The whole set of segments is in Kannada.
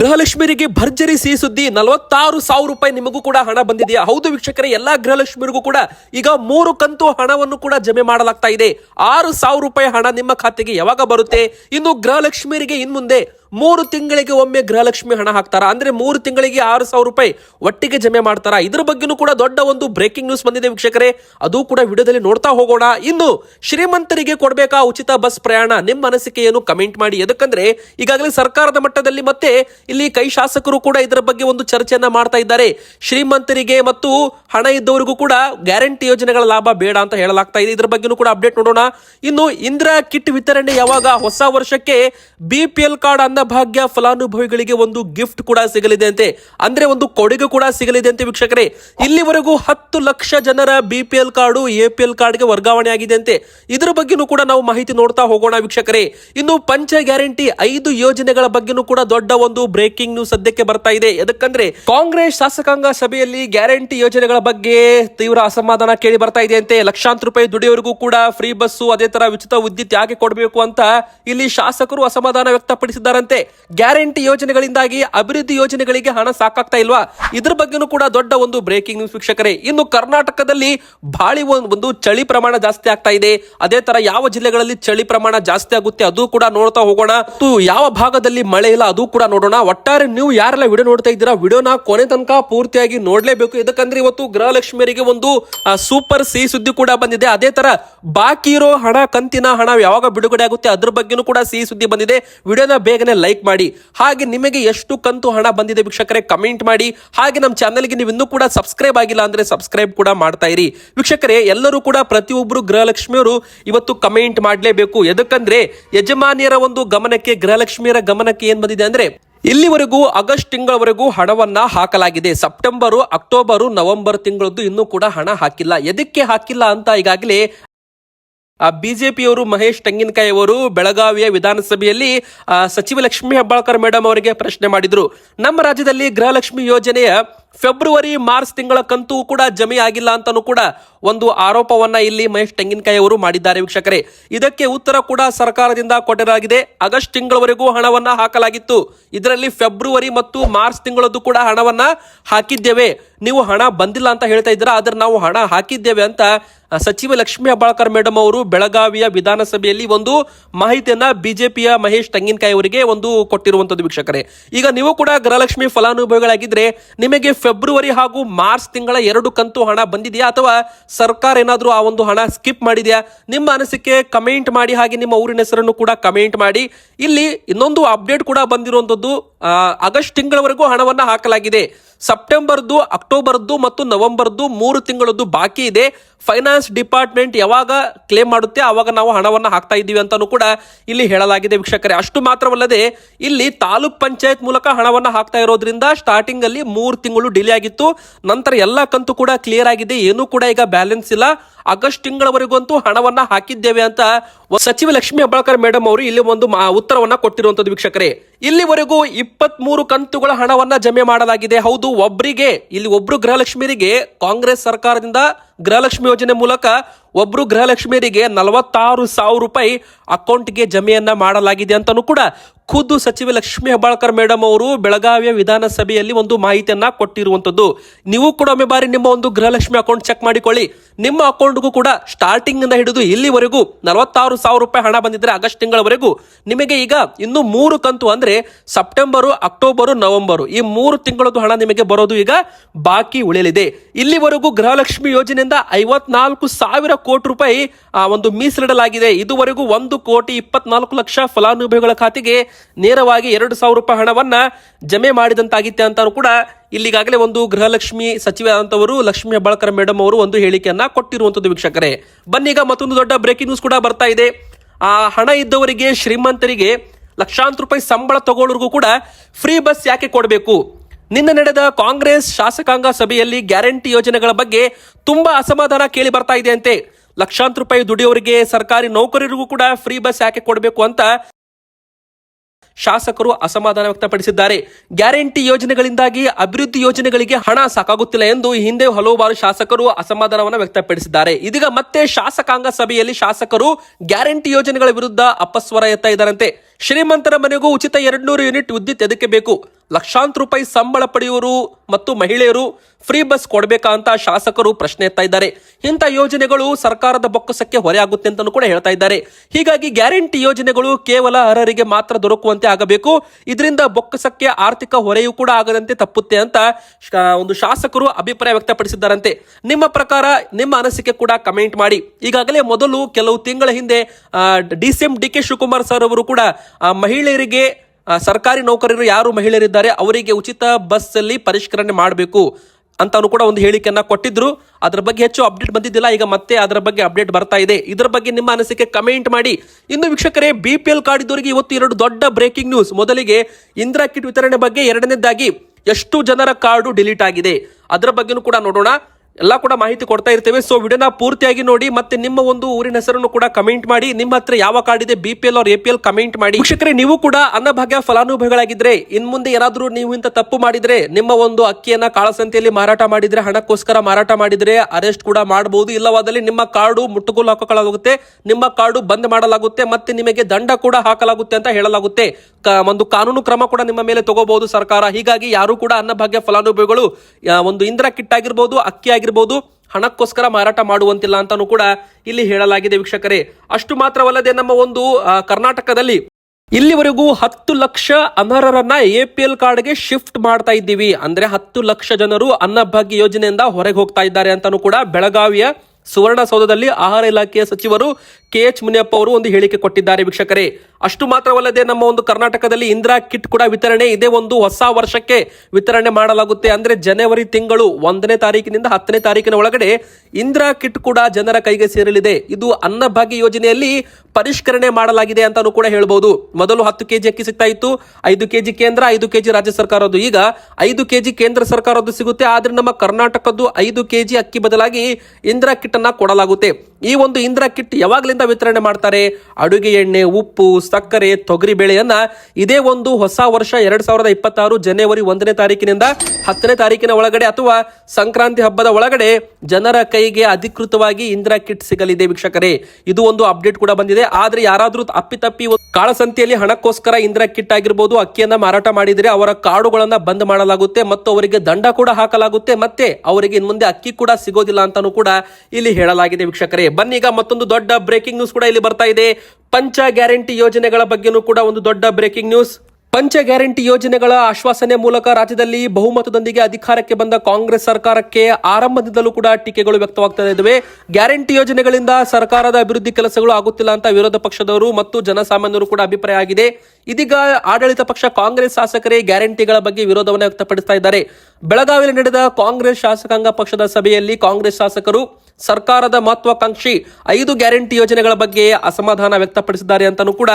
ಗೃಹಲಕ್ಷ್ಮಿಯರಿಗೆ ಭರ್ಜರಿ ಸಿಹಿ ಸುದ್ದಿ ನಲವತ್ತಾರು ಸಾವಿರ ರೂಪಾಯಿ ನಿಮಗೂ ಕೂಡ ಹಣ ಬಂದಿದೆಯಾ? ಹೌದು ವೀಕ್ಷಕರೇ, ಎಲ್ಲಾ ಗೃಹಲಕ್ಷ್ಮಿಗೂ ಕೂಡ ಈಗ ಮೂರು ಕಂತು ಹಣವನ್ನು ಕೂಡ ಜಮೆ ಮಾಡಲಾಗ್ತಾ ಇದೆ. ಆರು ಸಾವಿರ ರೂಪಾಯಿ ಹಣ ನಿಮ್ಮ ಖಾತೆಗೆ ಯಾವಾಗ ಬರುತ್ತೆ? ಇನ್ನು ಗೃಹಲಕ್ಷ್ಮಿಯರಿಗೆ ಇನ್ಮುಂದೆ ಮೂರು ತಿಂಗಳಿಗೆ ಒಮ್ಮೆ ಗೃಹಲಕ್ಷ್ಮಿ ಹಣ ಹಾಕ್ತಾರ? ಅಂದ್ರೆ ಮೂರು ತಿಂಗಳಿಗೆ ಆರು ಸಾವಿರ ರೂಪಾಯಿ ಒಟ್ಟಿಗೆ ಜಮೆ ಮಾಡ್ತಾರ? ಇದ್ರ ಬಗ್ಗೆನೂ ಕೂಡ ದೊಡ್ಡ ಒಂದು ಬ್ರೇಕಿಂಗ್ ನ್ಯೂಸ್ ಬಂದಿದೆ ವೀಕ್ಷಕರೇ. ಅದು ಕೂಡ ವಿಡಿಯೋದಲ್ಲಿ ನೋಡ್ತಾ ಹೋಗೋಣ. ಇನ್ನು ಶ್ರೀಮಂತರಿಗೆ ಕೊಡಬೇಕಾ ಉಚಿತ ಬಸ್ ಪ್ರಯಾಣ? ನಿಮ್ಮ ಅನಿಸಿಕೆ ಏನು ಕಮೆಂಟ್ ಮಾಡಿ. ಎದಕ್ಕಂದ್ರೆ, ಈಗಾಗಲೇ ಸರ್ಕಾರದ ಮಟ್ಟದಲ್ಲಿ ಮತ್ತೆ ಇಲ್ಲಿ ಕೈ ಶಾಸಕರು ಕೂಡ ಇದರ ಬಗ್ಗೆ ಒಂದು ಚರ್ಚೆಯನ್ನ ಮಾಡ್ತಾ ಇದ್ದಾರೆ. ಶ್ರೀಮಂತರಿಗೆ ಮತ್ತು ಹಣ ಇದ್ದವರಿಗೂ ಕೂಡ ಗ್ಯಾರಂಟಿ ಯೋಜನೆಗಳ ಲಾಭ ಬೇಡ ಅಂತ ಹೇಳಲಾಗ್ತಾ ಇದೆ. ಇದರ ಬಗ್ಗೆನೂ ಕೂಡ ಅಪ್ಡೇಟ್ ನೋಡೋಣ. ಇನ್ನು ಇಂದಿರಾ ಕಿಟ್ ವಿತರಣೆ ಯಾವಾಗ? ಹೊಸ ವರ್ಷಕ್ಕೆ ಬಿ ಪಿ ಎಲ್ ಅನ್ನಭಾಗ್ಯ ಫಲಾನುಭವಿಗಳಿಗೆ ಒಂದು ಗಿಫ್ಟ್ ಕೂಡ ಸಿಗಲಿದೆ ಅಂತೆ. ಅಂದ್ರೆ ಒಂದು ಕೊಡುಗೆ ಕೂಡ ಸಿಗಲಿದೆ ಅಂತೆ ವೀಕ್ಷಕರೇ. ಇಲ್ಲಿವರೆಗೂ ಹತ್ತು ಲಕ್ಷ ಜನರ ಬಿಪಿಎಲ್ ಕಾರ್ಡ್ ಎಪಿಎಲ್ ಕಾರ್ಡು ಕಾರ್ಡ್ಗೆ ವರ್ಗಾವಣೆ ಆಗಿದೆ ಅಂತೆ. ಇದರ ಬಗ್ಗೆನೂ ಕೂಡ ನಾವು ಮಾಹಿತಿ ನೋಡ್ತಾ ಹೋಗೋಣ ವೀಕ್ಷಕರೇ. ಇನ್ನು ಪಂಚ ಗ್ಯಾರಂಟಿ ಐದು ಯೋಜನೆಗಳ ಬಗ್ಗೆನೂ ಕೂಡ ದೊಡ್ಡ ಒಂದು ಬ್ರೇಕಿಂಗ್ ನ್ಯೂಸ್ ಸದ್ಯಕ್ಕೆ ಬರ್ತಾ ಇದೆ. ಯಾಕಂದ್ರೆ ಕಾಂಗ್ರೆಸ್ ಶಾಸಕಾಂಗ ಸಭೆಯಲ್ಲಿ ಗ್ಯಾರಂಟಿ ಯೋಜನೆಗಳ ಬಗ್ಗೆ ತೀವ್ರ ಅಸಮಾಧಾನ ಕೇಳಿ ಬರ್ತಾ ಇದೆ ಅಂತೆ. ಲಕ್ಷಾಂತರ ರೂಪಾಯಿ ದುಡಿಯವರಿಗೂ ಕೂಡ ಫ್ರೀ ಬಸ್ಸು ಅದೇ ತರ ಉಚಿತ ವಿದ್ಯುತ್ ಯಾಕೆ ಕೊಡಬೇಕು ಅಂತ ಇಲ್ಲಿ ಶಾಸಕರು ಅಸಮಾಧಾನ ವ್ಯಕ್ತಪಡಿಸಿದ್ದಾರಂತೆ ಗ್ಯಾರಂಟಿ ಯೋಜನೆಗಳಿಂದಾಗಿ ಅಭಿವೃದ್ಧಿ ಯೋಜನೆಗಳಿಗೆ ಹಣ ಸಾಕಾಗ್ತಾ ಇಲ್ವಾ? ಇದ್ರ ಬಗ್ಗೆನೂ ಕೂಡ ದೊಡ್ಡ ಒಂದು ಬ್ರೇಕಿಂಗ್ ನ್ಯೂಸ್ ವೀಕ್ಷಕರೇ. ಇನ್ನು ಕರ್ನಾಟಕದಲ್ಲಿ ಬಾಳಿ ಒಂದ್- ಚಳಿ ಪ್ರಮಾಣ ಜಾಸ್ತಿ ಆಗ್ತಾ ಇದೆ. ಅದೇ ತರ ಯಾವ ಜಿಲ್ಲೆಗಳಲ್ಲಿ ಚಳಿ ಪ್ರಮಾಣ ಜಾಸ್ತಿ ಆಗುತ್ತೆ ಅದು ಕೂಡ ನೋಡ್ತಾ ಹೋಗೋಣ. ಯಾವ ಭಾಗದಲ್ಲಿ ಮಳೆ ಇಲ್ಲ ಅದು ಕೂಡ ನೋಡೋಣ. ಒಟ್ಟಾರೆ ನೀವು ಯಾರೆಲ್ಲ ವಿಡಿಯೋ ನೋಡ್ತಾ ಇದ್ದೀರಾ ವಿಡಿಯೋನ ಕೊನೆ ತನಕ ಪೂರ್ತಿಯಾಗಿ ನೋಡ್ಲೇಬೇಕು. ಇದಕ್ಕಂದ್ರೆ ಇವತ್ತು ಗೃಹಲಕ್ಷ್ಮಿಯರಿಗೆ ಒಂದು ಸೂಪರ್ ಸಿಹಿ ಸುದ್ದಿ ಕೂಡ ಬಂದಿದೆ. ಅದೇ ತರ ಬಾಕಿ ಇರೋ ಹಣ, ಕಂತಿನ ಹಣ ಯಾವಾಗ ಬಿಡುಗಡೆ ಆಗುತ್ತೆ ಅದ್ರ ಬಗ್ಗೆನೂ ಕೂಡ ಸಿಹಿ ಸುದ್ದಿ ಬಂದಿದೆ. ವಿಡಿಯೋನ ಬೇಗನೆ ಲೈಕ್ ಮಾಡಿ, ಹಾಗೆ ನಿಮಗೆ ಎಷ್ಟು ಕಂತು ಹಣ ಬಂದಿದೆ ವೀಕ್ಷಕರೇ ಕಮೆಂಟ್ ಮಾಡಿ, ಹಾಗೆ ನಮ್ಮ ಚಾನಲ್ಗೆ ನೀವು ಇನ್ನೂ ಕೂಡ ಸಬ್ಸ್ಕ್ರೈಬ್ ಆಗಿಲ್ಲ ಅಂದ್ರೆ ಸಬ್ಸ್ಕ್ರೈಬ್ ಕೂಡ ಮಾಡ್ತಾ ಇರಿ. ವೀಕ್ಷಕರೇ, ಎಲ್ಲರೂ ಕೂಡ ಪ್ರತಿಯೊಬ್ಬರು ಗೃಹಲಕ್ಷ್ಮಿಯವರು ಇವತ್ತು ಕಮೆಂಟ್ ಮಾಡಲೇಬೇಕು. ಎದಕ್ಕಂದ್ರೆ, ಯಜಮಾನಿಯರ ಒಂದು ಗಮನಕ್ಕೆ, ಗೃಹಲಕ್ಷ್ಮಿಯರ ಗಮನಕ್ಕೆ ಏನ್ ಬಂದಿದೆ ಅಂದ್ರೆ, ಇಲ್ಲಿವರೆಗೂ, ಆಗಸ್ಟ್ ತಿಂಗಳವರೆಗೂ ಹಣವನ್ನ ಹಾಕಲಾಗಿದೆ. ಸೆಪ್ಟೆಂಬರು ಅಕ್ಟೋಬರು ನವೆಂಬರ್ ತಿಂಗಳದ್ದು ಇನ್ನೂ ಕೂಡ ಹಣ ಹಾಕಿಲ್ಲ. ಎದಕ್ಕೆ ಹಾಕಿಲ್ಲ ಅಂತ ಈಗಾಗಲೇ ಬಿಜೆಪಿಯವರು ಮಹೇಶ್ ತೆಂಗಿನಕಾಯಿ ಅವರು ಬೆಳಗಾವಿಯ ವಿಧಾನಸಭೆಯಲ್ಲಿ ಸಚಿವ ಲಕ್ಷ್ಮೀ ಹೆಬ್ಬಾಳ್ಕರ್ ಮೇಡಮ್ ಅವರಿಗೆ ಪ್ರಶ್ನೆ ಮಾಡಿದ್ರು. ನಮ್ಮ ರಾಜ್ಯದಲ್ಲಿ ಗೃಹಲಕ್ಷ್ಮಿ ಯೋಜನೆಯ ಫೆಬ್ರವರಿ, ಮಾರ್ಚ್ ತಿಂಗಳ ಕಂತು ಕೂಡ ಜಮೆ ಆಗಿಲ್ಲ ಅಂತಾನೂ ಕೂಡ ಒಂದು ಆರೋಪವನ್ನ ಇಲ್ಲಿ ಮಹೇಶ್ ತೆಂಗಿನಕಾಯಿ ಅವರು ಮಾಡಿದ್ದಾರೆ ವೀಕ್ಷಕರೇ. ಇದಕ್ಕೆ ಉತ್ತರ ಕೂಡ ಸರ್ಕಾರದಿಂದ ಕೊಡಲಾಗಿದೆ ಆಗಸ್ಟ್ ತಿಂಗಳವರೆಗೂ ಹಣವನ್ನ ಹಾಕಲಾಗಿತ್ತು. ಇದರಲ್ಲಿ ಫೆಬ್ರವರಿ ಮತ್ತು ಮಾರ್ಚ್ ತಿಂಗಳದ್ದು ಕೂಡ ಹಣವನ್ನ ಹಾಕಿದ್ದೇವೆ. ನೀವು ಹಣ ಬಂದಿಲ್ಲ ಅಂತ ಹೇಳ್ತಾ ಇದ್ದೀರಾ, ಆದ್ರೆ ನಾವು ಹಣ ಹಾಕಿದ್ದೇವೆ ಅಂತ ಸಚಿವ ಲಕ್ಷ್ಮೀ ಹೆಬ್ಬಾಳ್ಕರ್ ಮೇಡಮ್ ಅವರು ಬೆಳಗಾವಿಯ ವಿಧಾನಸಭೆಯಲ್ಲಿ ಒಂದು ಮಾಹಿತಿಯನ್ನ ಬಿಜೆಪಿಯ ಮಹೇಶ್ ತೆಂಗಿನಕಾಯಿ ಅವರಿಗೆ ಒಂದು ಕೊಟ್ಟಿರುವಂತದ್ದು ವೀಕ್ಷಕರೇ. ಈಗ ನೀವು ಕೂಡ ಗೃಹಲಕ್ಷ್ಮಿ ಫಲಾನುಭವಿಗಳಾಗಿದ್ರೆ ನಿಮಗೆ ಫೆಬ್ರವರಿ ಹಾಗೂ ಮಾರ್ಚ್ ತಿಂಗಳ ಎರಡು ಕಂತು ಹಣ ಬಂದಿದೆಯಾ ಅಥವಾ ಸರ್ಕಾರ ಏನಾದರೂ ಆ ಒಂದು ಹಣ ಸ್ಕಿಪ್ ಮಾಡಿದೆಯಾ? ನಿಮ್ಮ ಅನಿಸಿಕೆ ಕಮೆಂಟ್ ಮಾಡಿ ಹಾಗೆ ನಿಮ್ಮ ಊರಿನ ಹೆಸರನ್ನು ಕೂಡ ಕಮೆಂಟ್ ಮಾಡಿ. ಇಲ್ಲಿ ಇನ್ನೊಂದು ಅಪ್ಡೇಟ್ ಕೂಡ ಬಂದಿರುವಂತದ್ದು ಆ, ಆಗಸ್ಟ್ ತಿಂಗಳವರೆಗೂ ಹಣವನ್ನು ಹಾಕಲಾಗಿದೆ. ಸೆಪ್ಟೆಂಬರ್ದು, ಅಕ್ಟೋಬರ್ದು ಮತ್ತು ನವೆಂಬರ್ದು ಮೂರು ತಿಂಗಳದ್ದು ಬಾಕಿ ಇದೆ. ಫೈನಾನ್ಸ್ ಡಿಪಾರ್ಟ್ಮೆಂಟ್ ಯಾವಾಗ ಕ್ಲೇಮ್ ಮಾಡುತ್ತೆ ಆವಾಗ ನಾವು ಹಣವನ್ನು ಹಾಕ್ತಾ ಇದ್ದೀವಿ ಅಂತಾನೂ ಕೂಡ ಇಲ್ಲಿ ಹೇಳಲಾಗಿದೆ ವೀಕ್ಷಕರೇ. ಅಷ್ಟು ಮಾತ್ರವಲ್ಲದೆ, ಇಲ್ಲಿ ತಾಲೂಕ್ ಪಂಚಾಯತ್ ಮೂಲಕ ಹಣವನ್ನು ಹಾಕ್ತಾ ಇರೋದ್ರಿಂದ ಸ್ಟಾರ್ಟಿಂಗ್ ಅಲ್ಲಿ ಮೂರು ತಿಂಗಳು ಡಿಲೇ ಆಗಿತ್ತು. ನಂತರ ಎಲ್ಲ ಕಂತು ಕೂಡ ಕ್ಲಿಯರ್ ಆಗಿದೆ. ಏನೂ ಕೂಡ ಈಗ ಬ್ಯಾಲೆನ್ಸ್ ಇಲ್ಲ. ಆಗಸ್ಟ್ ತಿಂಗಳವರೆಗೂ ಅಂತೂ ಹಣವನ್ನ ಹಾಕಿದ್ದೇವೆ ಅಂತ ಸಚಿವ ಲಕ್ಷ್ಮಿ ಹೆಬ್ಬಾಳ್ಕರ್ ಮೇಡಮ್ ಅವರು ಇಲ್ಲಿ ಒಂದು ಉತ್ತರವನ್ನ ಕೊಟ್ಟಿರುವಂತದ್ದು ವೀಕ್ಷಕರೇ. ಇಲ್ಲಿವರೆಗೂ ಇಪ್ಪತ್ತ್ ಮೂರು ಕಂತುಗಳ ಹಣವನ್ನ ಜಮೆ ಮಾಡಲಾಗಿದೆ. ಹೌದು ಒಬ್ಬರಿಗೆ ಇಲ್ಲಿ ಒಬ್ರು ಗೃಹಲಕ್ಷ್ಮಿಯರಿಗೆ ಕಾಂಗ್ರೆಸ್ ಸರ್ಕಾರದಿಂದ ಗೃಹಲಕ್ಷ್ಮಿ ಯೋಜನೆ ಮೂಲಕ ಒಬ್ರು ಗೃಹಲಕ್ಷ್ಮಿಯರಿಗೆ ನಲವತ್ತಾರು ಸಾವಿರ ರೂಪಾಯಿ ಅಕೌಂಟ್ಗೆ ಜಮೆಯನ್ನ ಮಾಡಲಾಗಿದೆ ಅಂತಾನೂ ಕೂಡ ಖುದ್ದು ಸಚಿವ ಲಕ್ಷ್ಮಿ ಹೆಬ್ಬಾಳ್ಕರ್ ಮೇಡಮ್ ಅವರು ಬೆಳಗಾವಿಯ ವಿಧಾನಸಭೆಯಲ್ಲಿ ಒಂದು ಮಾಹಿತಿಯನ್ನ ಕೊಟ್ಟಿರುವಂತದ್ದು ನೀವು ಕೂಡ ಒಮ್ಮೆ ಬಾರಿ ನಿಮ್ಮ ಒಂದು ಗೃಹಲಕ್ಷ್ಮಿ ಅಕೌಂಟ್ ಚೆಕ್ ಮಾಡಿಕೊಳ್ಳಿ. ನಿಮ್ಮ ಅಕೌಂಟ್ಗೂ ಕೂಡ ಸ್ಟಾರ್ಟಿಂಗ್ ಇಂದ ಹಿಡಿದು ಇಲ್ಲಿವರೆಗೂ ನಲವತ್ತಾರು ಸಾವಿರ ರೂಪಾಯಿ ಹಣ ಬಂದಿದ್ರೆ ಆಗಸ್ಟ್ ತಿಂಗಳವರೆಗೂ ನಿಮಗೆ ಈಗ ಇನ್ನು ಮೂರು ಕಂತು ಅಂದ್ರೆ ಸೆಪ್ಟೆಂಬರು, ಅಕ್ಟೋಬರು, ನವೆಂಬರು ಈ ಮೂರು ತಿಂಗಳದ್ದು ಹಣ ನಿಮಗೆ ಬರೋದು ಈಗ ಬಾಕಿ ಉಳಿಯಲಿದೆ. ಇಲ್ಲಿವರೆಗೂ ಗೃಹಲಕ್ಷ್ಮಿ ಯೋಜನೆಯಿಂದ ಐವತ್ನಾಲ್ಕು ಸಾವಿರ ಕೋಟಿ ರೂಪಾಯಿ ಒಂದು ಮೀಸಲಿಡಲಾಗಿದೆ. ಇದುವರೆಗೂ ಒಂದು ಕೋಟಿ ಇಪ್ಪತ್ನಾಲ್ಕು ಲಕ್ಷ ಫಲಾನುಭವಿಗಳ ಖಾತೆಗೆ ನೇರವಾಗಿ ಎರಡು ಸಾವಿರ ರೂಪಾಯಿ ಹಣವನ್ನ ಜಮೆ ಮಾಡಿದಂತಾಗಿತ್ತೆ ಅಂತಾನು ಕೂಡ ಇಲ್ಲಿಗಾಗಲೇ ಒಂದು ಗೃಹಲಕ್ಷ್ಮಿ ಸಚಿವ ಆದಂತವರು ಲಕ್ಷ್ಮೀ ಹೆಬ್ಬಾಳ್ಕರ್ ಮೇಡಮ್ ಅವರು ಒಂದು ಹೇಳಿಕೆಯನ್ನ ಕೊಟ್ಟಿರುವಂತದ್ದು ವೀಕ್ಷಕರೇ. ಬನ್ನೀಗ ಮತ್ತೊಂದು ದೊಡ್ಡ ಬ್ರೇಕಿಂಗ್ ನ್ಯೂಸ್ ಕೂಡ ಬರ್ತಾ ಇದೆ. ಆ, ಹಣ ಇದ್ದವರಿಗೆ ಶ್ರೀಮಂತರಿಗೆ ಲಕ್ಷಾಂತರ ರೂಪಾಯಿ ಸಂಬಳ ತಗೊಳ್ಳೋರ್ಗೂ ಕೂಡ ಫ್ರೀ ಬಸ್ ಯಾಕೆ ಕೊಡಬೇಕು? ನಿನ್ನೆ ನಡೆದ ಕಾಂಗ್ರೆಸ್ ಶಾಸಕಾಂಗ ಸಭೆಯಲ್ಲಿ ಗ್ಯಾರಂಟಿ ಯೋಜನೆಗಳ ಬಗ್ಗೆ ತುಂಬಾ ಅಸಮಾಧಾನ ಕೇಳಿ ಬರ್ತಾ ಇದೆ ಅಂತೆ. ಲಕ್ಷಾಂತರ ರೂಪಾಯಿ ದುಡಿಯೋರಿಗೆ ಸರ್ಕಾರಿ ನೌಕರರಿಗೂ ಕೂಡ ಫ್ರೀ ಬಸ್ ಯಾಕೆ ಕೊಡಬೇಕು ಅಂತ ಶಾಸಕರು ಅಸಮಾಧಾನ ವ್ಯಕ್ತಪಡಿಸಿದ್ದಾರೆ. ಗ್ಯಾರಂಟಿ ಯೋಜನೆಗಳಿಂದಾಗಿ ಅಭಿವೃದ್ಧಿ ಯೋಜನೆಗಳಿಗೆ ಹಣ ಸಾಕಾಗುತ್ತಿಲ್ಲ ಎಂದು ಹಿಂದೆ ಹಲವು ಬಾರಿ ಶಾಸಕರು ಅಸಮಾಧಾನವನ್ನು ವ್ಯಕ್ತಪಡಿಸಿದ್ದಾರೆ. ಇದೀಗ ಮತ್ತೆ ಶಾಸಕಾಂಗ ಸಭೆಯಲ್ಲಿ ಶಾಸಕರು ಗ್ಯಾರಂಟಿ ಯೋಜನೆಗಳ ವಿರುದ್ಧ ಅಪಸ್ವರ ಎತ್ತ ಇದ್ದಾರಂತೆ. ಶ್ರೀಮಂತರ ಮನೆಗೂ ಉಚಿತ ಎರಡ್ನೂರು ಯೂನಿಟ್ ವಿದ್ಯುತ್ ಎದಕ್ಕೆ ಬೇಕು? ಲಕ್ಷಾಂತರ ರೂಪಾಯಿ ಸಂಬಳ ಪಡೆಯುವರು ಮತ್ತು ಮಹಿಳೆಯರು ಫ್ರೀ ಬಸ್ ಕೊಡಬೇಕಾ ಅಂತ ಶಾಸಕರು ಪ್ರಶ್ನೆ ಎತ್ತಾ ಇದ್ದಾರೆ. ಇಂಥ ಯೋಜನೆಗಳು ಸರ್ಕಾರದ ಬೊಕ್ಕಸಕ್ಕೆ ಹೊರೆಯಾಗುತ್ತೆ ಅಂತಲೂ ಕೂಡ ಹೇಳ್ತಾ ಇದ್ದಾರೆ. ಹೀಗಾಗಿ ಗ್ಯಾರಂಟಿ ಯೋಜನೆಗಳು ಕೇವಲ ಅರ್ಹರಿಗೆ ಮಾತ್ರ ದೊರಕುವಂತೆ ಆಗಬೇಕು. ಇದರಿಂದ ಬೊಕ್ಕಸಕ್ಕೆ ಆರ್ಥಿಕ ಹೊರೆಯೂ ಕೂಡ ಆಗದಂತೆ ತಪ್ಪುತ್ತೆ ಅಂತ ಒಂದು ಶಾಸಕರು ಅಭಿಪ್ರಾಯ ವ್ಯಕ್ತಪಡಿಸಿದ್ದಾರಂತೆ. ನಿಮ್ಮ ಪ್ರಕಾರ ನಿಮ್ಮ ಅನಿಸಿಕೆ ಕೂಡ ಕಮೆಂಟ್ ಮಾಡಿ. ಈಗಾಗಲೇ ಮೊದಲು ಕೆಲವು ತಿಂಗಳ ಹಿಂದೆ D C M D K Shivakumar sir ಅವರು ಕೂಡ ಮಹಿಳೆಯರಿಗೆ ಸರ್ಕಾರಿ ನೌಕರರು ಯಾರು ಮಹಿಳೆಯರಿದ್ದಾರೆ, ಅವರಿಗೆ ಉಚಿತ ಬಸ್ಸಲ್ಲಿ ಪರಿಷ್ಕರಣೆ ಮಾಡಬೇಕು ಅಂತಾನು ಕೂಡ ಒಂದು ಹೇಳಿಕೆಯನ್ನ ಕೊಟ್ಟಿದ್ರು. ಅದರ ಬಗ್ಗೆ ಹೆಚ್ಚು ಅಪ್ಡೇಟ್ ಬಂದಿದ್ದಿಲ್ಲ, ಈಗ ಮತ್ತೆ ಅದರ ಬಗ್ಗೆ ಅಪ್ಡೇಟ್ ಬರ್ತಾ ಇದೆ. ಇದರ ಬಗ್ಗೆ ನಿಮ್ಮ ಅನಿಸಿಕೆ ಕಮೆಂಟ್ ಮಾಡಿ. ಇನ್ನು ವೀಕ್ಷಕರೇ ಬಿ ಪಿ ಎಲ್ ಕಾರ್ಡ್ ಇದ್ದವರಿಗೆ ಇವತ್ತು ಎರಡು ದೊಡ್ಡ ಬ್ರೇಕಿಂಗ್ ನ್ಯೂಸ್ ಮೊದಲಿಗೆ ಇಂದಿರಾ ಕಿಟ್ ವಿತರಣೆ ಬಗ್ಗೆ ಎರಡನೇದಾಗಿ ಎಷ್ಟು ಜನರ ಕಾರ್ಡು ಡಿಲೀಟ್ ಆಗಿದೆ. ಅದರ ಬಗ್ಗೆನೂ ಕೂಡ ನೋಡೋಣ. ಎಲ್ಲ ಕೂಡ ಮಾಹಿತಿ ಕೊಡ್ತಾ ಇರ್ತೇವೆ. ಸೊ ವಿಡಿಯೋನ ಪೂರ್ತಿಯಾಗಿ ನೋಡಿ, ಮತ್ತೆ ನಿಮ್ಮ ಒಂದು ಊರಿನ ಹೆಸರನ್ನು ಕೂಡ ಕಮೆಂಟ್ ಮಾಡಿ, ನಿಮ್ಮ ಹತ್ರ ಯಾವ ಕಾರ್ಡ್ ಇದೆ ಬಿ ಪಿ ಎಲ್ ಅವ್ರ ಎ ಕಮೆಂಟ್ ಮಾಡಿ. ವೀಕ್ಷಕರೇ, ನೀವು ಕೂಡ ಅನ್ನಭಾಗ್ಯ ಫಲಾನುಭವಿಗಳಾಗಿದ್ರೆ, ಇನ್ ಮುಂದೆ ಏನಾದರೂ ನೀವು ಇಂತ ತಪ್ಪು ಮಾಡಿದ್ರೆ, ನಿಮ್ಮ ಒಂದು ಅಕ್ಕಿಯನ್ನ ಕಾಳಸಂತೆಯಲ್ಲಿ ಮಾರಾಟ ಮಾಡಿದ್ರೆ, ಹಣಕ್ಕೋಸ್ಕರ ಮಾರಾಟ ಮಾಡಿದ್ರೆ ಅರೆಸ್ಟ್ ಕೂಡ ಮಾಡಬಹುದು ಇಲ್ಲವಾದಲ್ಲಿ ನಿಮ್ಮ ಕಾರ್ಡು ಮುಟ್ಟುಗೋಲು ಹಾಕಲಾಗುತ್ತೆ ನಿಮ್ಮ ಕಾರ್ಡು ಬಂದ್ ಮಾಡಲಾಗುತ್ತೆ, ಮತ್ತೆ ನಿಮಗೆ ದಂಡ ಕೂಡ ಹಾಕಲಾಗುತ್ತೆ ಅಂತ ಹೇಳಲಾಗುತ್ತೆ. ಒಂದು ಕಾನೂನು ಕ್ರಮ ಕೂಡ ನಿಮ್ಮ ಮೇಲೆ ತಗೋಬಹುದು ಸರ್ಕಾರ. ಹೀಗಾಗಿ ಯಾರು ಕೂಡ ಅನ್ನಭಾಗ್ಯ ಫಲಾನುಭವಿಗಳು ಒಂದು ಇಂದ್ರ ಕಿಟ್ ಆಗಿರ್ಬೋದು ಅಕ್ಕಿ ಆಗಿರ್ಬೋದು ಹಣಕ್ಕೋಸ್ಕರ ಮಾರಾಟ ಮಾಡುವಂತಿಲ್ಲ ಅಂತಾನೂ ಕೂಡ ಇಲ್ಲಿ ಹೇಳಲಾಗಿದೆ ವೀಕ್ಷಕರೇ. ಅಷ್ಟು ಮಾತ್ರವಲ್ಲದೆ ನಮ್ಮ ಒಂದು ಕರ್ನಾಟಕದಲ್ಲಿ ಇಲ್ಲಿವರೆಗೂ ಹತ್ತು ಲಕ್ಷ ಅನರ್ಹರನ್ನ ಎ ಪಿ ಎಲ್ ಕಾರ್ಡ್ಗೆ ಶಿಫ್ಟ್ ಮಾಡ್ತಾ ಇದ್ದೀವಿ. ಅಂದ್ರೆ ಹತ್ತು ಲಕ್ಷ ಜನರು ಅನ್ನಭಾಗ್ಯ ಯೋಜನೆಯಿಂದ ಹೊರಗೆ ಹೋಗ್ತಾ ಇದ್ದಾರೆ ಅಂತಾನೂ ಕೂಡ ಬೆಳಗಾವಿಯ ಸುವರ್ಣಸೌಧದಲ್ಲಿ ಆಹಾರ ಇಲಾಖೆಯ ಸಚಿವರು ಕೆ ಎಚ್ ಮುನಿಯಪ್ಪ ಅವರು ಒಂದು ಹೇಳಿಕೆ ಕೊಟ್ಟಿದ್ದಾರೆ ವೀಕ್ಷಕರೇ. ಅಷ್ಟು ಮಾತ್ರವಲ್ಲದೆ ನಮ್ಮ ಒಂದು ಕರ್ನಾಟಕದಲ್ಲಿ ಇಂದಿರಾ ಕಿಟ್ ಕೂಡ ವಿತರಣೆ ಇದೇ. ಒಂದು ಹೊಸ ವರ್ಷಕ್ಕೆ ವಿತರಣೆ ಮಾಡಲಾಗುತ್ತೆ. ಅಂದ್ರೆ ಜನವರಿ ತಿಂಗಳು ಒಂದನೇ ತಾರೀಕಿನಿಂದ ಹತ್ತನೇ ತಾರೀಕಿನ ಒಳಗಡೆ ಇಂದಿರಾ ಕಿಟ್ ಕೂಡ ಜನರ ಕೈಗೆ ಸೇರಲಿದೆ. ಇದು ಅನ್ನಭಾಗ್ಯ ಯೋಜನೆಯಲ್ಲಿ ಪರಿಷ್ಕರಣೆ ಮಾಡಲಾಗಿದೆ ಅಂತಾನೂ ಕೂಡ ಹೇಳಬಹುದು ಮೊದಲು ಹತ್ತು ಕೆಜಿ ಅಕ್ಕಿ ಸಿಗ್ತಾ ಇತ್ತು. ಐದು ಕೆಜಿ ಕೇಂದ್ರ, ಐದು ಕೆಜಿ ರಾಜ್ಯ ಸರ್ಕಾರದ್ದು. ಈಗ ಐದು ಕೆಜಿ ಕೇಂದ್ರ ಸರ್ಕಾರದ್ದು ಸಿಗುತ್ತೆ. ಆದ್ರೆ ನಮ್ಮ ಕರ್ನಾಟಕದ್ದು ಐದು ಕೆಜಿ ಅಕ್ಕಿ ಬದಲಾಗಿ ಇಂದಿರಾ ಕಿಟ್ ಅನ್ನ ಕೊಡಲಾಗುತ್ತೆ. ಈ ಒಂದು ಇಂದಿರಾ ಕಿಟ್ ಯಾವಾಗಲಿಂದ ವಿತರಣೆ ಮಾಡ್ತಾರೆ. ಅಡುಗೆ ಎಣ್ಣೆ, ಉಪ್ಪು, ಸಕ್ಕರೆ, ತೊಗರಿ ಬೇಳೆಯನ್ನ ಇದೇ ಒಂದು ಹೊಸ ವರ್ಷ ಎರಡ್ ಸಾವಿರದ ಇಪ್ಪತ್ತಾರು ಜನವರಿ ಒಂದನೇ ತಾರೀಕಿನಿಂದ ಹತ್ತನೇ ತಾರೀಕಿನ ಒಳಗಡೆ ಅಥವಾ ಸಂಕ್ರಾಂತಿ ಹಬ್ಬದ ಒಳಗಡೆ ಜನರ ಕೈಗೆ ಅಧಿಕೃತವಾಗಿ ಇಂದಿರಾ ಕಿಟ್ ಸಿಗಲಿದೆ ವೀಕ್ಷಕರೇ. ಇದು ಒಂದು ಅಪ್ಡೇಟ್ ಕೂಡ ಬಂದಿದೆ. ಆದ್ರೆ ಯಾರಾದ್ರೂ ಅಪ್ಪಿತಪ್ಪಿ ಕಾಳಸಂತೆಯಲ್ಲಿ ಹಣಕ್ಕೋಸ್ಕರ ಇಂದಿರಾ ಕಿಟ್ ಆಗಿರ್ಬೋದು, ಅಕ್ಕಿಯನ್ನ ಮಾರಾಟ ಮಾಡಿದ್ರೆ ಅವರ ಕಾಡುಗಳನ್ನ ಬಂದ್ ಮಾಡಲಾಗುತ್ತೆ ಮತ್ತು ಅವರಿಗೆ ದಂಡ ಕೂಡ ಹಾಕಲಾಗುತ್ತೆ ಮತ್ತೆ ಅವರಿಗೆ ಇನ್ ಮುಂದೆ ಅಕ್ಕಿ ಕೂಡ ಸಿಗೋದಿಲ್ಲ ಅಂತಾನೂ ಕೂಡ ಇಲ್ಲಿ ಹೇಳಲಾಗಿದೆ ವೀಕ್ಷಕರೇ. ಬನ್ನಿ ಈಗ ಮತ್ತೊಂದು ದೊಡ್ಡ ಬ್ರೇಕಿಂಗ್ ನ್ಯೂಸ್ ಕೂಡ ಇಲ್ಲಿ ಬರ್ತಾ ಇದೆ. ಪಂಚ ಗ್ಯಾರಂಟಿ ಯೋಜನೆಗಳ ಬಗ್ಗೆನೂ ಕೂಡ ಒಂದು ದೊಡ್ಡ ಬ್ರೇಕಿಂಗ್ ನ್ಯೂಸ್ ಪಂಚ ಗ್ಯಾರಂಟಿ ಯೋಜನೆಗಳ ಆಶ್ವಾಸನೆ ಮೂಲಕ ರಾಜ್ಯದಲ್ಲಿ ಬಹುಮತದೊಂದಿಗೆ ಅಧಿಕಾರಕ್ಕೆ ಬಂದ ಕಾಂಗ್ರೆಸ್ ಸರ್ಕಾರಕ್ಕೆ ಆರಂಭದಿಂದಲೂ ಕೂಡ ಟೀಕೆಗಳು ವ್ಯಕ್ತವಾಗ್ತಾ ಇದ್ದಾವೆ. ಗ್ಯಾರಂಟಿ ಯೋಜನೆಗಳಿಂದ ಸರ್ಕಾರದ ಅಭಿವೃದ್ಧಿ ಕೆಲಸಗಳು ಆಗುತ್ತಿಲ್ಲ ಅಂತ ವಿರೋಧ ಪಕ್ಷದವರು ಮತ್ತು ಜನಸಾಮಾನ್ಯರು ಕೂಡ ಅಭಿಪ್ರಾಯ ಆಗಿದೆ. ಇದೀಗ ಆಡಳಿತ ಪಕ್ಷ ಕಾಂಗ್ರೆಸ್ ಶಾಸಕರೇ ಗ್ಯಾರಂಟಿಗಳ ಬಗ್ಗೆ ವಿರೋಧವನ್ನು ವ್ಯಕ್ತಪಡಿಸ್ತಾ ಇದ್ದಾರೆ. ಬೆಳಗಾವಿಯಲ್ಲಿ ನಡೆದ ಕಾಂಗ್ರೆಸ್ ಶಾಸಕಾಂಗ ಪಕ್ಷದ ಸಭೆಯಲ್ಲಿ ಕಾಂಗ್ರೆಸ್ ಶಾಸಕರು ಸರ್ಕಾರದ ಮಹತ್ವಾಕಾಂಕ್ಷಿ ಐದು ಗ್ಯಾರಂಟಿ ಯೋಜನೆಗಳ ಬಗ್ಗೆ ಅಸಮಾಧಾನ ವ್ಯಕ್ತಪಡಿಸಿದ್ದಾರೆ ಅಂತಾನೂ ಕೂಡ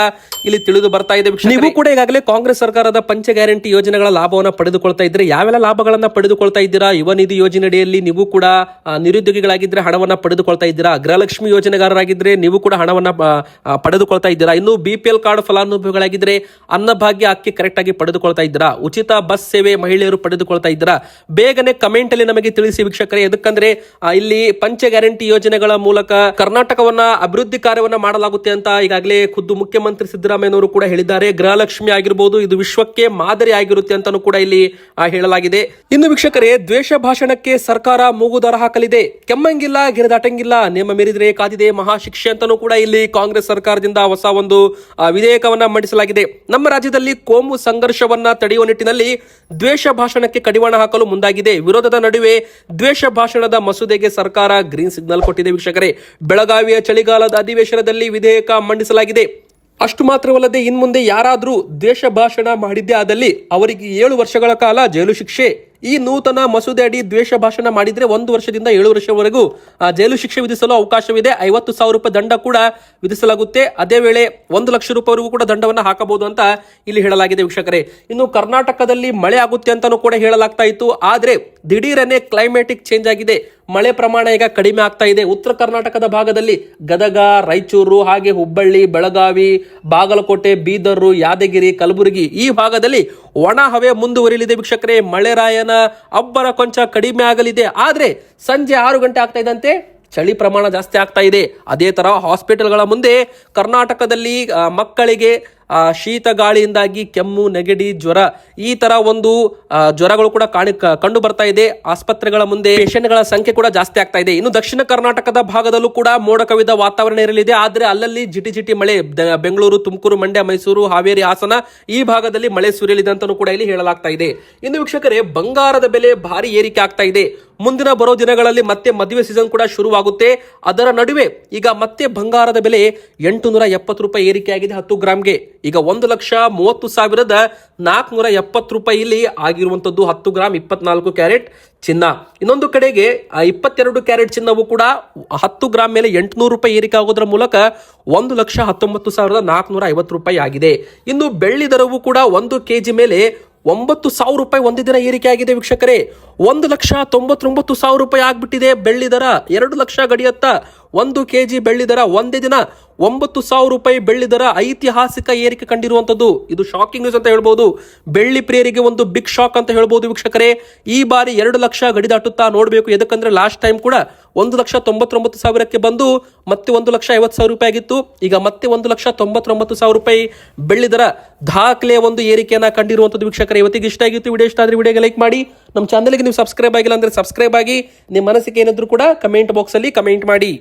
ಇಲ್ಲಿ ತಿಳಿದು ಬರ್ತಾ ಇದೆ. ನೀವು ಕೂಡ ಈಗಾಗಲೇ ಕಾಂಗ್ರೆಸ್ ಸರ್ಕಾರದ ಪಂಚ ಗ್ಯಾರಂಟಿ ಯೋಜನೆಗಳ ಲಾಭವನ್ನು ಪಡೆದುಕೊಳ್ತಾ ಇದ್ರೆ ಯಾವೆಲ್ಲ ಲಾಭಗಳನ್ನ ಪಡೆದುಕೊಳ್ತಾ ಇದ್ದೀರಾ? ಯುವ ನಿಧಿ ಯೋಜನೆಯಡಿಯಲ್ಲಿ ನೀವು ಕೂಡ ನಿರುದ್ಯೋಗಿಗಳಾಗಿದ್ರೆ ಹಣವನ್ನ ಪಡೆದುಕೊಳ್ತಾ ಇದ್ದೀರಾ? ಗೃಹಲಕ್ಷ್ಮಿ ಯೋಜನೆಗಾರರಾಗಿದ್ರೆ ನೀವು ಕೂಡ ಹಣವನ್ನ ಪಡೆದುಕೊಳ್ತಾ ಇದ್ದೀರಾ? ಇನ್ನು ಬಿ ಪಿ ಎಲ್ ಕಾರ್ಡ್ ಫಲಾನುಭವಿಗಳಾಗಿದ್ರೆ ಅನ್ನಭಾಗ್ಯ ಅಕ್ಕಿ ಕರೆಕ್ಟ್ ಆಗಿ ಪಡೆದುಕೊಳ್ತಾ ಇದ್ದೀರಾ? ಉಚಿತ ಬಸ್ ಸೇವೆ ಮಹಿಳೆಯರು ಪಡೆದುಕೊಳ್ತಾ ಇದ್ದೀರಾ? ಬೇಗನೆ ಕಮೆಂಟ್ ಅಲ್ಲಿ ನಮಗೆ ತಿಳಿಸಿ ವೀಕ್ಷಕರೇ. ಎದಕ್ಕಂದ್ರೆ ಇಲ್ಲಿ ಪಂಚ ಗ್ಯಾರಂಟಿ ಯೋಜನೆಗಳ ಮೂಲಕ ಕರ್ನಾಟಕವನ್ನ ಅಭಿವೃದ್ಧಿ ಕಾರ್ಯವನ್ನ ಮಾಡಲಾಗುತ್ತೆ ಅಂತ ಈಗಾಗಲೇ ಖುದ್ದು ಮುಖ್ಯಮಂತ್ರಿ ಸಿದ್ದರಾಮಯ್ಯನವರು ಕೂಡ ಹೇಳಿದ್ದಾರೆ. ಗೃಹಲಕ್ಷ್ಮಿ ಆಗಿರ್ಬೋದು, ಇದು ವಿಶ್ವಕ್ಕೆ ಮಾದರಿ ಆಗಿರುತ್ತೆ ಅಂತಾನೂ ಕೂಡ ಇಲ್ಲಿ ಹೇಳಲಾಗಿದೆ. ಇನ್ನು ವೀಕ್ಷಕರೇ, ದ್ವೇಷ ಭಾಷಣಕ್ಕೆ ಸರ್ಕಾರ ಮೂಗುದಾರ ಹಾಕಲಿದೆ. ಕೆಮ್ಮಂಗಿಲ್ಲ ಗಿರಿದಾಟಂಗಿಲ್ಲ ನಿಯಮ ಮೀರಿದ್ರೆ ಕಾದಿದೆ ಮಹಾಶಿಕ್ಷೆ ಅಂತಾನೂ ಕೂಡ ಇಲ್ಲಿ ಕಾಂಗ್ರೆಸ್ ಸರ್ಕಾರದಿಂದ ಹೊಸ ಒಂದು ವಿಧೇಯಕವನ್ನ ಮಂಡಿಸಲಾಗಿದೆ. ನಮ್ಮ ರಾಜ್ಯದಲ್ಲಿ ಕೋಮು ಸಂಘರ್ಷವನ್ನ ತಡೆಯುವ ನಿಟ್ಟಿನಲ್ಲಿ ದ್ವೇಷ ಭಾಷಣಕ್ಕೆ ಕಡಿವಾಣ ಹಾಕಲು ಮುಂದಾಗಿದೆ. ವಿರೋಧದ ನಡುವೆ ದ್ವೇಷ ಭಾಷಣದ ಮಸೂದೆಗೆ ಸರ್ಕಾರ ಗ್ರೀನ್ ಸಿಗ್ನಲ್ ಕೊಟ್ಟಿದೆ ವೀಕ್ಷಕರೇ. ಬೆಳಗಾವಿಯ ಚಳಿಗಾಲದ ಅಧಿವೇಶನದಲ್ಲಿ ವಿಧೇಯಕ ಮಂಡಿಸಲಾಗಿದೆ. ಅಷ್ಟು ಮಾತ್ರವಲ್ಲದೆ ಇನ್ಮುಂದೆ ಯಾರಾದರೂ ದೇಶ ಭಾಷಣ ಮಾಡಿದ್ದೇ ಆದಲ್ಲಿ ಅವರಿಗೆ ಏಳು ವರ್ಷಗಳ ಕಾಲ ಜೈಲು ಶಿಕ್ಷೆ. ಈ ನೂತನ ಮಸೂದೆ ಅಡಿ ದ್ವೇಷ ಭಾಷಣ ಮಾಡಿದ್ರೆ ಒಂದು ವರ್ಷದಿಂದ ಏಳು ವರ್ಷವರೆಗೂ ಜೈಲು ಶಿಕ್ಷೆ ವಿಧಿಸಲು ಅವಕಾಶವಿದೆ. ಐವತ್ತು ಸಾವಿರ ರೂಪಾಯಿ ದಂಡ ಕೂಡ ವಿಧಿಸಲಾಗುತ್ತೆ. ಅದೇ ವೇಳೆ ಒಂದು ಲಕ್ಷ ರೂಪಾಯಿವರೆಗೂ ಕೂಡ ದಂಡವನ್ನು ಹಾಕಬಹುದು ಅಂತ ಇಲ್ಲಿ ಹೇಳಲಾಗಿದೆ ವೀಕ್ಷಕರೇ. ಇನ್ನು ಕರ್ನಾಟಕದಲ್ಲಿ ಮಳೆ ಆಗುತ್ತೆ ಅಂತಾನೂ ಕೂಡ ಹೇಳಲಾಗ್ತಾ ಇತ್ತು. ಆದ್ರೆ ದಿಢೀರನೆ ಕ್ಲೈಮೇಟಿಕ್ ಚೇಂಜ್ ಆಗಿದೆ. ಮಳೆ ಪ್ರಮಾಣ ಈಗ ಕಡಿಮೆ ಆಗ್ತಾ ಇದೆ. ಉತ್ತರ ಕರ್ನಾಟಕದ ಭಾಗದಲ್ಲಿ ಗದಗ, ರಾಯಚೂರು, ಹಾಗೆ ಹುಬ್ಬಳ್ಳಿ, ಬೆಳಗಾವಿ, ಬಾಗಲಕೋಟೆ, ಬೀದರ್, ಯಾದಗಿರಿ, ಕಲಬುರಗಿ ಈ ಭಾಗದಲ್ಲಿ ಒಣ ಹವೆ ಮುಂದುವರಿಯಲಿದೆ ವೀಕ್ಷಕರೇ. ಮಳೆರಾಯನ ಅಬ್ಬರ ಕೊಂಚ ಕಡಿಮೆ ಆಗಲಿದೆ. ಆದರೆ ಸಂಜೆ ಆರು ಗಂಟೆ ಆಗ್ತಾ ಇದ್ದಂತೆ ಚಳಿ ಪ್ರಮಾಣ ಜಾಸ್ತಿ ಆಗ್ತಾ ಇದೆ. ಅದೇ ಥರ ಹಾಸ್ಪಿಟಲ್ಗಳ ಮುಂದೆ ಕರ್ನಾಟಕದಲ್ಲಿ ಮಕ್ಕಳಿಗೆ ಶೀತ ಗಾಳಿಯಿಂದಾಗಿ ಕೆಮ್ಮು, ನೆಗಡಿ, ಜ್ವರ, ಈ ತರ ಒಂದು ಜ್ವರಗಳು ಕೂಡ ಕಾಣಿ ಕಂಡು ಬರ್ತಾ ಇದೆ. ಆಸ್ಪತ್ರೆಗಳ ಮುಂದೆ ಪೇಷಂಟ್ಗಳ ಸಂಖ್ಯೆ ಕೂಡ ಜಾಸ್ತಿ ಆಗ್ತಾ ಇದೆ. ಇನ್ನು ದಕ್ಷಿಣ ಕರ್ನಾಟಕದ ಭಾಗದಲ್ಲೂ ಕೂಡ ಮೋಡ ಕವಿದ ವಾತಾವರಣ ಇರಲಿದೆ. ಆದ್ರೆ ಅಲ್ಲಲ್ಲಿ ಜಿಟಿ ಜಿಟಿ ಮಳೆ ಬೆಂಗಳೂರು, ತುಮಕೂರು, ಮಂಡ್ಯ, ಮೈಸೂರು, ಹಾವೇರಿ ಹಾಸನ ಈ ಭಾಗದಲ್ಲಿ ಮಳೆ ಸುರಿಯಲಿದೆ ಅಂತಲೂ ಕೂಡ ಇಲ್ಲಿ ಹೇಳಲಾಗ್ತಾ ಇದೆ. ಇನ್ನು ವೀಕ್ಷಕರೇ, ಬಂಗಾರದ ಬೆಲೆ ಭಾರಿ ಏರಿಕೆ ಆಗ್ತಾ ಇದೆ. ಮುಂದಿನ ಬರೋ ದಿನಗಳಲ್ಲಿ ಮತ್ತೆ ಮದುವೆ ಸೀಸನ್ ಕೂಡ ಶುರುವಾಗುತ್ತೆ. ಅದರ ನಡುವೆ ಈಗ ಮತ್ತೆ ಬಂಗಾರದ ಬೆಲೆ ಎಂಟು ನೂರ ಎಪ್ಪತ್ತು ರೂಪಾಯಿ ಏರಿಕೆಯಾಗಿದೆ ಹತ್ತು ಗ್ರಾಮ್ಗೆ. ಈಗ ಒಂದು ಲಕ್ಷ ಮೂವತ್ತು ಸಾವಿರದ ನಾಲ್ಕುನೂರ ಎಪ್ಪತ್ತು ರೂಪಾಯಿ ಆಗಿರುವಂಥದ್ದು ಹತ್ತು ಗ್ರಾಮ್ ಇಪ್ಪತ್ನಾಲ್ಕು ಕ್ಯಾರೆಟ್ ಚಿನ್ನ. ಇನ್ನೊಂದು ಕಡೆಗೆ ಇಪ್ಪತ್ತೆರಡು ಕ್ಯಾರೆಟ್ ಚಿನ್ನವು ಕೂಡ ಹತ್ತು ಗ್ರಾಮ್ ಮೇಲೆ ಎಂಟುನೂರು ರೂಪಾಯಿ ಏರಿಕೆ ಆಗೋದ್ರ ಮೂಲಕ ಒಂದು ಲಕ್ಷ ಹತ್ತೊಂಬತ್ತು ಸಾವಿರದ ನಾಲ್ಕುನೂರ ಐವತ್ತು ರೂಪಾಯಿ ಆಗಿದೆ. ಇನ್ನು ಬೆಳ್ಳಿ ದರವು ಕೂಡ ಒಂದು ಕೆಜಿ ಮೇಲೆ ಒಂಬತ್ತು ಸಾವಿರ ರೂಪಾಯಿ ಒಂದೇ ದಿನ ಏರಿಕೆ ಆಗಿದೆ ವೀಕ್ಷಕರೇ. ಒಂದು ಲಕ್ಷ ತೊಂಬತ್ತೊಂಬತ್ತು ಸಾವಿರ ರೂಪಾಯಿ ಆಗ್ಬಿಟ್ಟಿದೆ. ಬೆಳ್ಳಿ ದರ ಎರಡು ಲಕ್ಷ ಗಡಿಯತ್ತ ಒಂದು ಕೆ ಜಿ ಬೆಳ್ಳಿ ದರ ಒಂದೇ ದಿನ ಒಂಬತ್ತು ಸಾವಿರ ರೂಪಾಯಿ ಬೆಳ್ಳಿ ದರ ಐತಿಹಾಸಿಕ ಏರಿಕೆ ಕಂಡಿರುವಂತದ್ದು ಇದು ಶಾಕಿಂಗ್ ನ್ಯೂಸ್ ಅಂತ ಹೇಳ್ಬೋದು. ಬೆಳ್ಳಿ ಪ್ರಿಯರಿಗೆ ಒಂದು ಬಿಗ್ ಶಾಕ್ ಅಂತ ಹೇಳ್ಬೋದು ವೀಕ್ಷಕರೇ. ಈ ಬಾರಿ ಎರಡು ಲಕ್ಷ ಗಡಿ ದಾಟುತ್ತಾ ನೋಡಬೇಕು. ಎದಕ್ಕಂದ್ರೆ ಲಾಸ್ಟ್ ಟೈಮ್ ಕೂಡ ಒಂದು ಲಕ್ಷ ತೊಂಬತ್ತೊಂಬತ್ತು ಸಾವಿರಕ್ಕೆ ಬಂದು ಮತ್ತೆ ಒಂದು ಲಕ್ಷ ಐವತ್ತು ಸಾವಿರ ರೂಪಾಯಿ ಆಗಿತ್ತು. ಈಗ ಮತ್ತೆ ಒಂದು ಲಕ್ಷ ತೊಂಬತ್ತೊಂಬತ್ತು ಸಾವಿರ ರೂಪಾಯಿ ಬೆಳ್ಳಿ ದರ ದಾಖಲೆಯ ಒಂದು ಏರಿಕೆಯನ್ನ ಕಂಡಿರುವಂತದ್ದು ವೀಕ್ಷಕರೇ. ಇವತ್ತಿಗೆ ಇಷ್ಟ ಆಗಿತ್ತು ವಿಡಿಯೋ ಇಷ್ಟ ಆದ್ರೆ ವಿಡಿಯೋಗೆ ಲೈಕ್ ಮಾಡಿ. ನಮ್ಮ ಚಾನಲ್ಗೆ ನೀವು ಸಬ್ಸ್ಕ್ರೈಬ್ ಆಗಿಲ್ಲ ಅಂದ್ರೆ ಸಬ್ಸ್ಕ್ರೈಬ್ ಆಗಿ. ನಿಮ್ಮ ಮನಸ್ಸಿಗೆ ಏನಿದ್ರು ಕೂಡ ಕಮೆಂಟ್ ಬಾಕ್ಸ್ ಅಲ್ಲಿ ಕಮೆಂಟ್ ಮಾಡಿ.